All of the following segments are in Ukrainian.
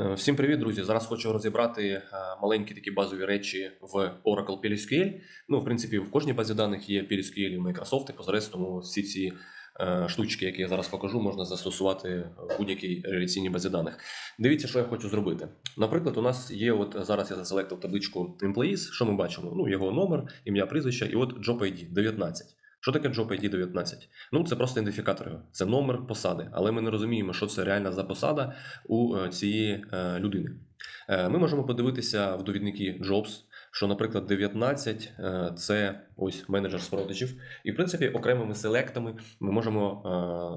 Е, Всім привіт, друзі! Зараз хочу розібрати е, маленькі такі базові речі в Oracle PLSQL. Ну, в принципі, в кожній базі даних є PLSQL і Microsoft, і Postgres, тому всі ці е, штучки, які я зараз покажу, можна застосувати в будь-якій реляційній базі даних. Дивіться, що я хочу зробити. Наприклад, у нас є, от зараз я заселектив табличку Employees, що ми бачимо? Ну, його номер, ім'я, прізвище, і от Job ID 19. Що таке Job ID 19? Ну, це просто ідентифікатор, це номер посади, але ми не розуміємо, що це реальна за посада у е, цієї е, людини. Е, Ми можемо подивитися в довідники Jobs, що, наприклад, 19 е, це ось менеджер з продажів, і в принципі окремими селектами ми можемо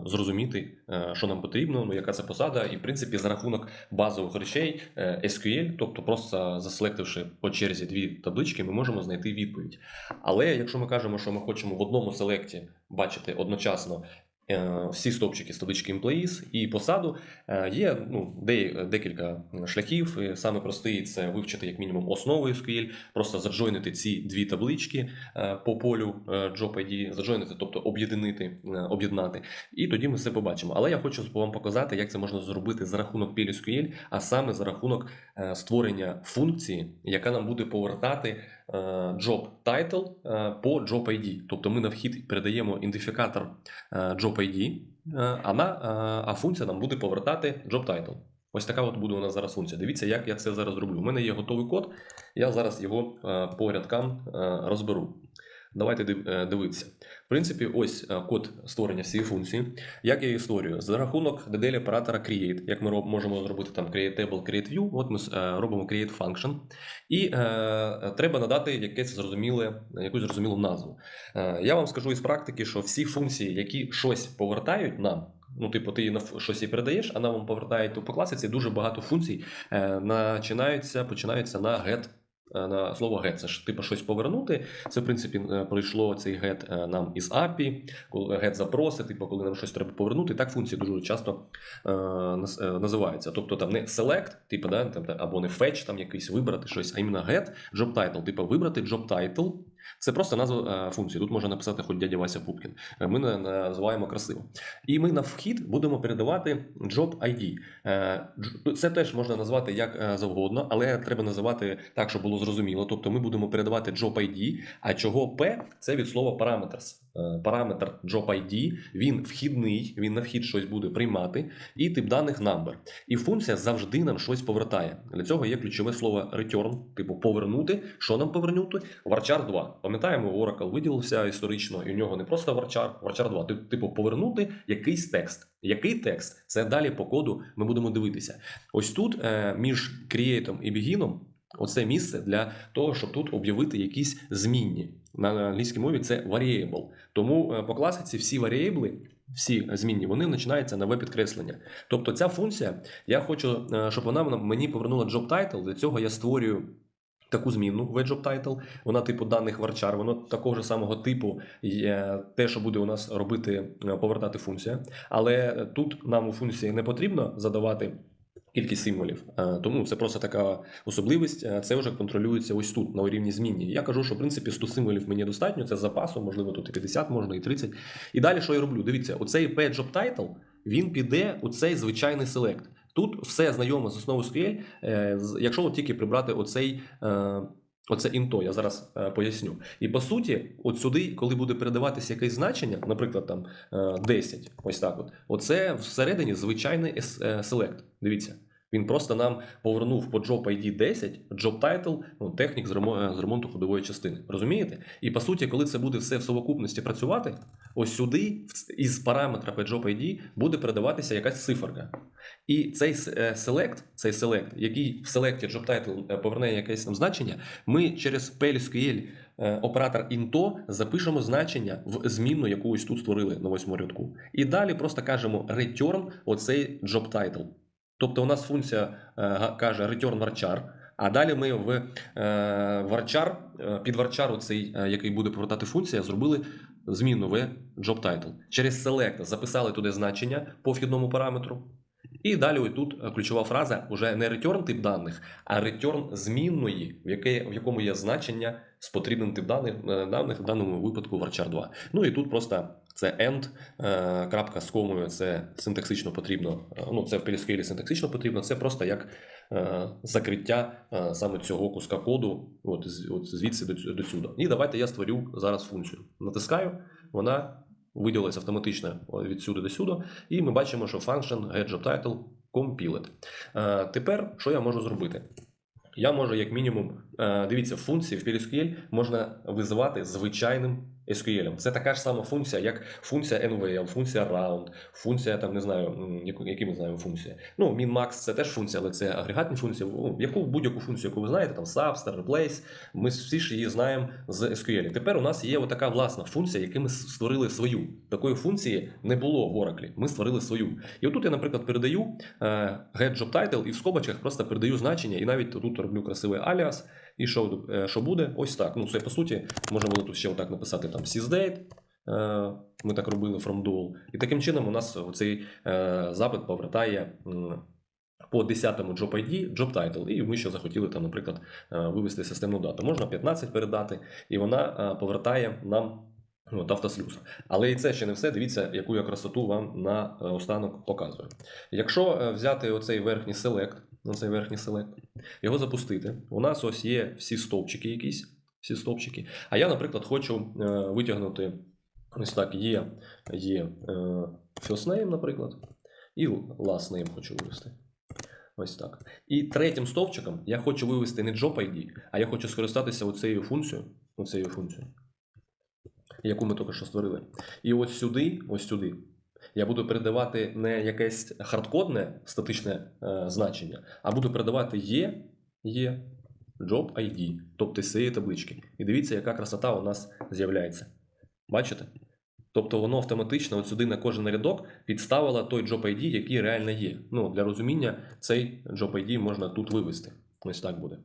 е, зрозуміти, е, що нам потрібно, ну яка це посада, і в принципі за рахунок базових речей SQL, тобто просто заселективши по черзі дві таблички, ми можемо знайти відповідь. Але якщо ми кажемо, що ми хочемо в одному селекті бачити одночасно всі стовпчики з таблички Employees і посаду, е, є ну, де, декілька шляхів. Саме простий це вивчити як мінімум основу SQL, просто заджойнити ці дві таблички е, по полю е, Job ID, заджойнити, тобто об'єднати, е, об'єднати, і тоді ми все побачимо. Але я хочу вам показати, як це можна зробити за рахунок PLSQL, а саме за рахунок е, створення функції, яка нам буде повертати е, job title е, по job ID. Тобто ми на вхід передаємо ідентифікатор е, job ID, е, а, на, е, а функція нам буде повертати job title. Ось така от буде у нас зараз функція. Дивіться, як я це зараз роблю. У мене є готовий код, я зараз його е, по рядкам е, розберу. Давайте е, дивитися. В принципі, ось е, код створення цієї функції. Як я її створюю? За рахунок DDL оператора create, як ми можемо зробити там create table, create view, от ми е, робимо create function. І е, треба надати якесь зрозуміле, якусь зрозумілу назву. Е, я вам скажу із практики, що всі функції, які щось повертають нам. Ну, типу, ти на щось їй передаєш, а нам повертає, то по класиці дуже багато функцій е, починаються, починаються на get, на слово get. Це ж типу щось повернути. Це, в принципі, прийшло цей get е, нам із API, get запроси, типу, коли нам щось треба повернути. Так функції дуже часто е, наз- е, називаються. Тобто там не select, типу, да, там, або не fetch, там якийсь вибрати щось, а іменно get, job title. Типу, вибрати job title. Це просто назва е, функції. Тут можна написати хоч дядя Вася Пупкін. Е, Ми називаємо красиво. І ми на вхід будемо передавати job ID. Е, Це теж можна назвати як завгодно, але треба називати так, щоб було зрозуміло. Тобто ми будемо передавати job ID, а чого P – це від слова parameters. Е, Параметр job він вхідний, він на вхід щось буде приймати, і тип даних number. І функція завжди нам щось повертає. Для цього є ключове слово return, типу повернути. Що нам повернути? Varchar 2. Пам'ятаємо, Oracle виділився історично, і у нього не просто Varchar 2. Тип- Типу повернути якийсь текст. Який текст? Це далі по коду ми будемо дивитися. Ось тут е, між create і begin Оце місце для того, щоб тут об'явити якісь змінні. На англійській мові це variable. Тому е, по класиці всі варіабли, всі змінні, вони починаються на В-підкреслення. Тобто ця функція, я хочу, е, щоб вона мені повернула job title. Для цього я створюю таку змінну в job title. Вона типу даних varchar, воно такого ж самого типу є те, що буде у нас робити, е, повертати функція. Але тут нам у функції не потрібно задавати. Кількість символів, Е, тому це просто така особливість. Е, Це вже контролюється ось тут на рівні змінні. Я кажу, що в принципі 100 символів мені достатньо. Це з запасом, можливо, тут і 50, можна і 30. І далі що я роблю? Дивіться, оцей job title, він піде у цей звичайний селект. Тут все знайомо з основою SQL, е, якщо от тільки прибрати оцей. Е, Оце інто, я зараз е, поясню. І по суті, от сюди, коли буде передаватися якесь значення, наприклад, там е, 10, ось так от, оце всередині звичайний е, селект. Дивіться. Він просто нам повернув по job ID 10, job title, ну, технік з ремонту ходової частини. Розумієте? І по суті, коли це буде все в совокупності працювати, ось сюди, із параметра по job ID, буде передаватися якась циферка. І цей с- select, цей select, який в селекті job title е, поверне якесь нам значення, ми через PLSQL е, оператор into запишемо значення в змінну, яку ось тут створили на восьмому рядку. І далі просто кажемо return оцей job title. Тобто у нас функція е, каже return varchar, а далі ми в е, varchar, е, під varchar, оцей, е, який буде повертати функція, зробили змінну в job title. Через select записали туди значення по вхідному параметру. І далі ось тут ключова фраза вже не return тип даних, а return змінної, в, яке, в якому є значення з потрібним тип даних, даних в даному випадку varchar 2. Ну і тут просто це end, е, крапка з комою це синтаксично потрібно. е, Ну, це в PLSQL синтаксично потрібно, це просто як е, закриття саме цього куска коду, от, от звідси до, сюди. І давайте я створю зараз функцію. Натискаю, вона виділилася автоматично від сюди до сюди, і ми бачимо, що function getJobTitle compiled. Тепер що я можу зробити? Я можу, як мінімум, е, дивіться, функції в PLSQL можна визивати звичайним SQL. Це така ж сама функція, як функція NVL, функція round, функція там не знаю, які ми знаємо функції. Ну, min-max це теж функція, але це агрегатні функції. Ну, Яку будь-яку функцію, яку ви знаєте, там substar, replace, ми всі ж її знаємо з SQL. Тепер у нас є отака власна функція, яку ми створили свою. Такої функції не було в Oracle. Ми створили свою. І отут я, наприклад, передаю е, get job title і в скобочках просто передаю значення, і навіть тут роблю красивий аліас. І що, е, що буде? Ось так. Ну, це по суті, можна було тут ще отак написати там sysdate. Е, Ми так робили from dual. І таким чином у нас цей запит повертає по 10-му job ID, job title. І ми ще захотіли там, наприклад, е, вивести системну дату. Можна 15 передати, і вона е, повертає нам. От, автослюз. Але і це ще не все. Дивіться, яку я красоту вам на е, останок показую. Якщо е, взяти оцей верхній селект, оцей верхній селект, його запустити, у нас ось є всі стовпчики якісь, всі стовпчики. А я, наприклад, хочу е, витягнути ось так, є, є е, first name, наприклад, і last name хочу вивести. Ось так. І третім стовпчиком я хочу вивести не job ID, а я хочу скористатися оцею функцією, оцею функцією, яку ми тільки що створили. І ось сюди, ось сюди, я буду передавати не якесь хардкодне статичне е, значення, а буду передавати є, є job ID, тобто з цієї таблички. І дивіться, яка красота у нас з'являється. Бачите? Тобто воно автоматично от сюди на кожен рядок підставило той job ID, який реально є. Ну, для розуміння, цей job ID можна тут вивести. Ось так буде.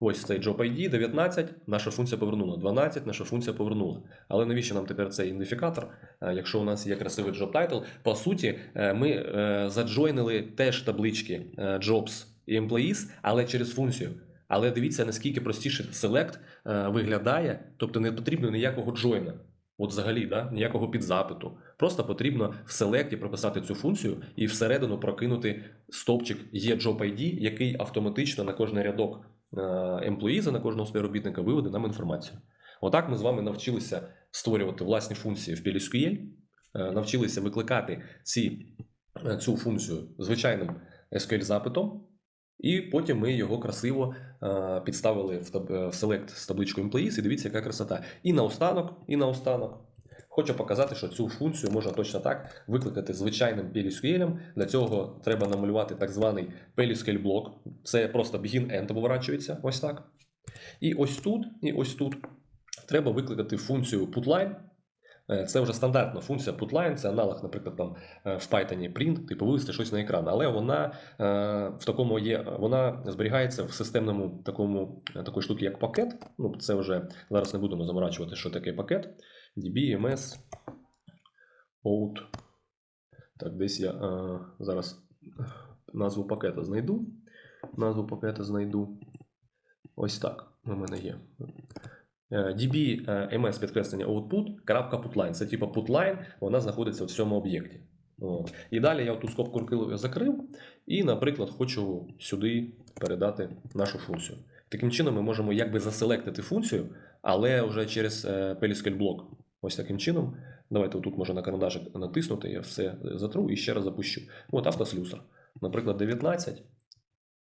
Ось цей job ID 19, наша функція повернула. 12, наша функція повернула. Але навіщо нам тепер цей ідентифікатор, е, якщо у нас є красивий job title? По суті, е, ми е, заджойнили теж таблички jobs і employees, але через функцію. Але дивіться, наскільки простіше select виглядає, тобто не потрібно ніякого джойна. От взагалі, да? ніякого підзапиту. Просто потрібно в селекті прописати цю функцію і всередину прокинути стовпчик є job ID, який автоматично на кожний рядок емплоїза, на кожного співробітника виведе нам інформацію. Отак ми з вами навчилися створювати власні функції в PLSQL, е, навчилися викликати ці, е, цю функцію звичайним SQL-запитом, і потім ми його красиво е, підставили в, таб- в select з табличкою employees, і дивіться, яка красота. І наостанок, і наостанок. Хочу показати, що цю функцію можна точно так викликати звичайним PLSQL. Для цього треба намалювати так званий PLSQL блок. Це просто begin-end оборачується, ось так. І ось тут, і ось тут треба викликати функцію putLine. Е, Це вже стандартна функція putLine, це аналог, наприклад, там е, в Python print, типу вивести щось на екран. Але вона е, в такому є, вона зберігається в системному такому такої штуки, як пакет. Ну, це вже зараз не будемо заморачувати, що таке пакет. DB, MS, out. Так, десь я е, зараз назву пакета знайду. Назву пакета знайду. Ось так. У мене є. Е, DB е, MS підкреслення output, крапка putline. Це типу putline, вона знаходиться в цьому об'єкті. І далі я ту скобку закрив, і, наприклад, хочу сюди передати нашу функцію. Таким чином, ми можемо якби заселектити функцію, але вже через е, блок. Ось таким чином. Давайте тут можна на карандашик натиснути, я все затру і ще раз запущу. От автослюсар. Наприклад, 19.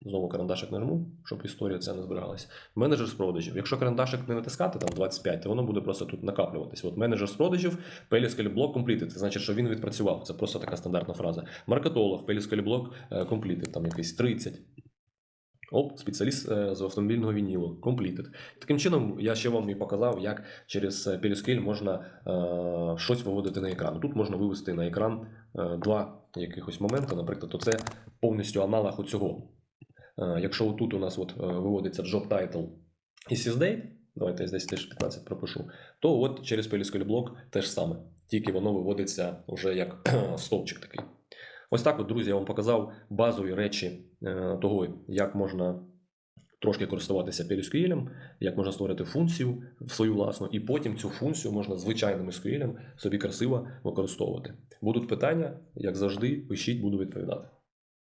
Знову карандашик нажму, щоб історія ця не зберігалася. Менеджер з продажів. Якщо карандашик не натискати, там 25, то воно буде просто тут накаплюватись. От менеджер з продажів, блок completed. Це значить, що він відпрацював. Це просто така стандартна фраза. Маркетолог, блок е, completed, там якийсь 30. Оп, спеціаліст е, з автомобільного вінілу, completed. Таким чином, я ще вам і показав, як через PLSQL можна е, щось виводити на екран. Тут можна вивести на екран е, два якихось моменти. Наприклад, оце повністю аналог оцього. Е, Якщо тут у нас от е, виводиться job title і sysdate, давайте я здесь теж 15 пропишу, то от через PLSQL блок теж саме. Тільки воно виводиться вже як стовпчик такий. Ось так, от, друзі, я вам показав базові речі е, того, як можна трошки користуватися PLSQL, як можна створити функцію свою власну, і потім цю функцію можна звичайним SQL собі красиво використовувати. Будуть питання, як завжди, пишіть, буду відповідати.